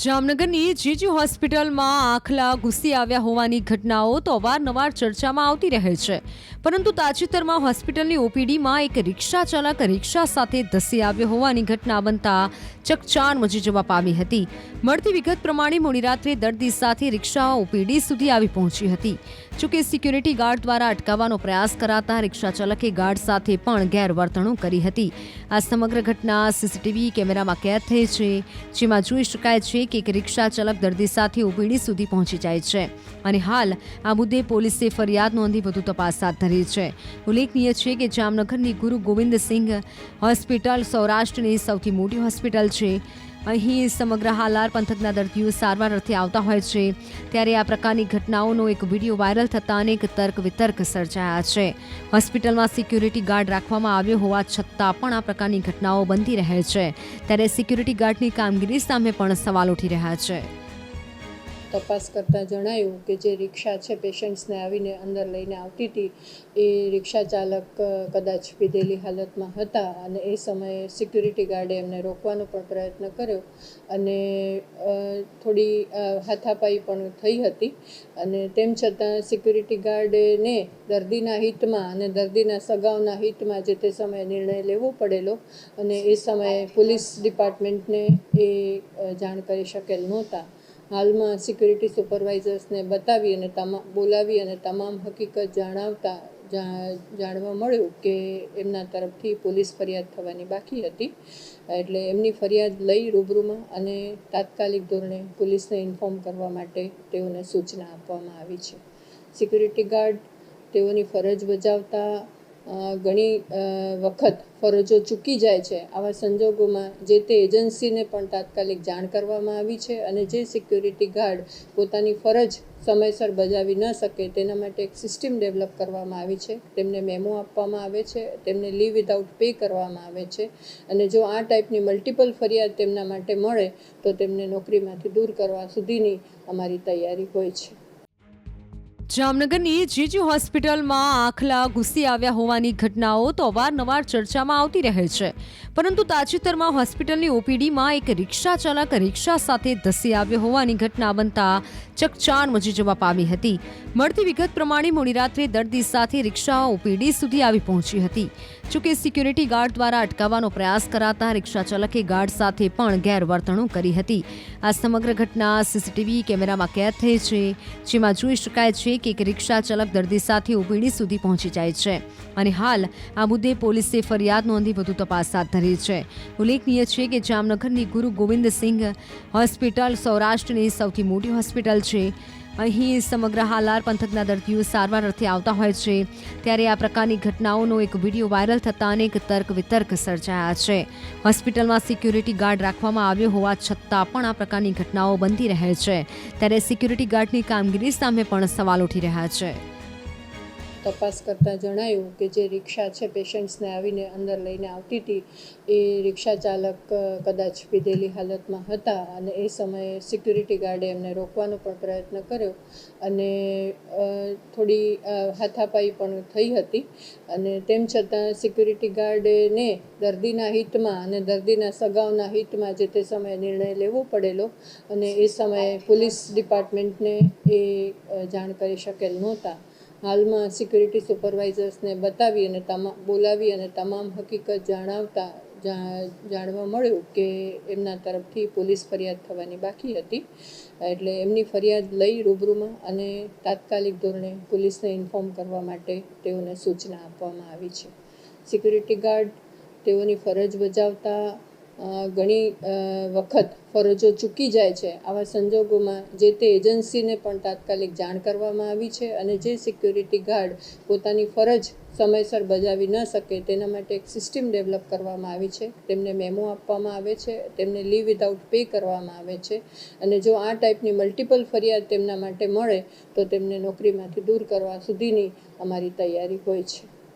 જામનગરની જીજી હોસ્પિટલમાં આખલા ઘૂસી આવ્યા હોવાની ઘટનાઓ તો અવારનવાર ચર્ચામાં આવતી રહે છે. પરંતુ તાજેતરમાં હોસ્પિટલની ઓપીડીમાં એક રિક્ષા ચાલક રિક્ષા સાથે ધસી આવ્યો હોવાની ઘટના બનતા ચકચાર મચી જવા પામી હતી. મળતી વિગત પ્રમાણે મોડી રાત્રે દર્દી સાથે રિક્ષા ઓપીડી સુધી આવી પહોંચી હતી. જોકે સિક્યુરિટી ગાર્ડ દ્વારા અટકાવવાનો પ્રયાસ કરાતા રિક્ષા ચાલકે ગાર્ડ સાથે પણ ગેરવર્તણૂક કરી હતી. આ સમગ્ર ઘટના સીસીટીવી કેમેરામાં કેદ થઈ છે, જેમાં જોઈ શકાય છે કે એક રિક્ષા ચાલક દર્દી સાથે ઓપીડી સુધી પહોંચી જાય છે. અને હાલ આ મુદ્દે પોલીસે ફરિયાદ નોંધી વધુ તપાસ હાથ ધરી છે. ઉલ્લેખનીય છે કે જામનગરની ગુરુ ગોવિંદ સિંઘ હોસ્પિટલ સૌરાષ્ટ્રની સૌથી મોટી હોસ્પિટલ છે. અહીં સમગ્ર હાલાર પંથકના દર્દીઓ સારવાર અર્થે આવતા હોય છે. ત્યારે આ પ્રકારની ઘટનાઓનો એક વીડિયો વાયરલ થતાં અનેક તર્ક વિતર્ક સર્જાયા છે. હોસ્પિટલમાં સિક્યુરિટી ગાર્ડ રાખવામાં આવ્યો હોવા છતાં પણ આ પ્રકારની ઘટનાઓ બનતી રહે છે. ત્યારે સિક્યુરિટી ગાર્ડની કામગીરી સામે પણ સવાલ ઉઠી રહ્યા છે. તપાસ કરતાં જણાયું કે જે રિક્ષા છે પેશન્ટ્સને આવીને અંદર લઈને આવતી હતી, એ રિક્ષા ચાલક કદાચ પીધેલી હાલતમાં હતા અને એ સમયે સિક્યુરિટી ગાર્ડે એમને રોકવાનો પણ પ્રયત્ન કર્યો અને થોડી હાથાપાઈ પણ થઈ હતી અને તેમ છતાં સિક્યુરિટી ગાર્ડને દર્દીના હિતમાં અને દર્દીના સગાઓના હિતમાં જે તે સમયે નિર્ણય લેવો પડેલો અને એ સમયે પોલીસ ડિપાર્ટમેન્ટને એ જાણ કરી શકેલ નહોતા. હાલમાં સિક્યુરિટી સુપરવાઇઝર્સને બતાવી અને તમામ બોલાવી અને તમામ હકીકત જણાવતા જાણવા મળ્યું કે એમના તરફથી પોલીસ ફરિયાદ થવાની બાકી હતી. એટલે એમની ફરિયાદ લઈ રૂબરૂમાં અને તાત્કાલિક ધોરણે પોલીસને ઇન્ફોર્મ કરવા માટે તેઓને સૂચના આપવામાં આવી છે. સિક્યુરિટી ગાર્ડ તેઓની ફરજ બજાવતા ઘણી વખત ફરજો ચૂકી જાય છે. આવા સંજોગોમાં જે તે એજન્સીને પણ તાત્કાલિક જાણ કરવામાં આવી છે અને જે સિક્યુરિટી ગાર્ડ પોતાની ફરજ સમયસર બજાવી ન શકે તેના માટે એક સિસ્ટમ ડેવલપ કરવામાં આવી છે. તેમને મેમો આપવામાં આવે છે, તેમને લીવ વિધાઉટ પે કરવામાં આવે છે અને જો આ ટાઈપની મલ્ટિપલ ફરિયાદ તેમના માટે મળે તો તેમને નોકરીમાંથી દૂર કરવા સુધીની અમારી તૈયારી હોય છે. જામનગરની જીજી હોસ્પિટલમાં આખલા ઘૂસી આવ્યા હોવાની ઘટનાઓ તો અવારનવાર ચર્ચામાં આવતી રહે છે. પરંતુ તાજેતરમાં હોસ્પિટલની ઓપીડીમાં એક રિક્ષા ચાલક રિક્ષા સાથે ધસી આવ્યો હોવાની ઘટના બનતા ચકચાર મચી જવા પામી હતી. મળતી વિગત પ્રમાણે મોડી રાત્રે દર્દી સાથે રિક્ષા ઓપીડી સુધી આવી પહોંચી હતી. જોકે સિક્યુરિટી ગાર્ડ દ્વારા અટકાવવાનો પ્રયાસ કરાતા રિક્ષા ચાલકે ગાર્ડ સાથે પણ ગેરવર્તણૂક કરી હતી. આ સમગ્ર ઘટના સીસીટીવી કેમેરામાં કેદ થઈ છે, જેમાં જોઈ શકાય છે કે એક રિક્ષા ચાલક દર્દી સાથે ઓપીડી સુધી પહોંચી જાય છે. અને હાલ આ મુદ્દે પોલીસે ફરિયાદ નોંધી વધુ તપાસ હાથ ધરી છે. ઉલ્લેખનીય છે કે જામનગરની ગુરુ ગોવિંદ સિંઘ હોસ્પિટલ સૌરાષ્ટ્રની સૌથી મોટી હોસ્પિટલ છે. અહીં સમગ્ર હાલાર પંથકના દર્દીઓ સારવાર અર્થે આવતા હોય છે. ત્યારે આ પ્રકારની ઘટનાઓનો એક વીડિયો વાયરલ થતાં અનેક તર્ક વિતર્ક સર્જાયા છે. હોસ્પિટલમાં સિક્યુરિટી ગાર્ડ રાખવામાં આવ્યો હોવા છતાં પણ આ પ્રકારની ઘટનાઓ બનતી રહે છે. ત્યારે સિક્યુરિટી ગાર્ડની કામગીરી સામે પણ સવાલ ઉઠી રહ્યા છે. તપાસ કરતાં જણાયું કે જે રિક્ષા છે પેશન્ટ્સને આવીને અંદર લઈને આવતી હતી, એ રિક્ષા ચાલક કદાચ પીધેલી હાલતમાં હતા અને એ સમયે સિક્યુરિટી ગાર્ડે એમને રોકવાનો પણ પ્રયત્ન કર્યો અને થોડી હાથાપાઈ પણ થઈ હતી અને તેમ છતાં સિક્યુરિટી ગાર્ડને દર્દીના હિતમાં અને દર્દીના સગાઓના હિતમાં જે તે સમયે નિર્ણય લેવો પડેલો અને એ સમયે પોલીસ ડિપાર્ટમેન્ટને એ જાણ કરી શકેલ નહોતા. હાલમાં સિક્યુરિટી સુપરવાઇઝર્સને બતાવી અને તમામ બોલાવી અને તમામ હકીકત જણાવતા જાણવા મળ્યું કે એમના તરફથી પોલીસ ફરિયાદ થવાની બાકી હતી. એટલે એમની ફરિયાદ લઈ રૂબરૂમાં અને તાત્કાલિક ધોરણે પોલીસને ઇન્ફોર્મ કરવા માટે તેઓને સૂચના આપવામાં આવી છે. સિક્યુરિટી ગાર્ડ તેઓની ફરજ બજાવતા ઘણી વખત ફરજો ચૂકી જાય છે. આવા સંજોગોમાં જે તે એજન્સીને પણ તાત્કાલિક જાણ કરવામાં આવી છે અને જે સિક્યુરિટી ગાર્ડ પોતાની ફરજ સમયસર બજાવી ન શકે તેના માટે એક સિસ્ટમ ડેવલપ કરવામાં આવી છે. તેમને મેમો આપવામાં આવે છે, તેમને લીવ વિધાઉટ પે કરવામાં આવે છે અને જો આ ટાઈપની મલ્ટિપલ ફરિયાદ તેમના માટે મળે તો તેમને નોકરીમાંથી દૂર કરવા સુધીની અમારી તૈયારી હોય છે.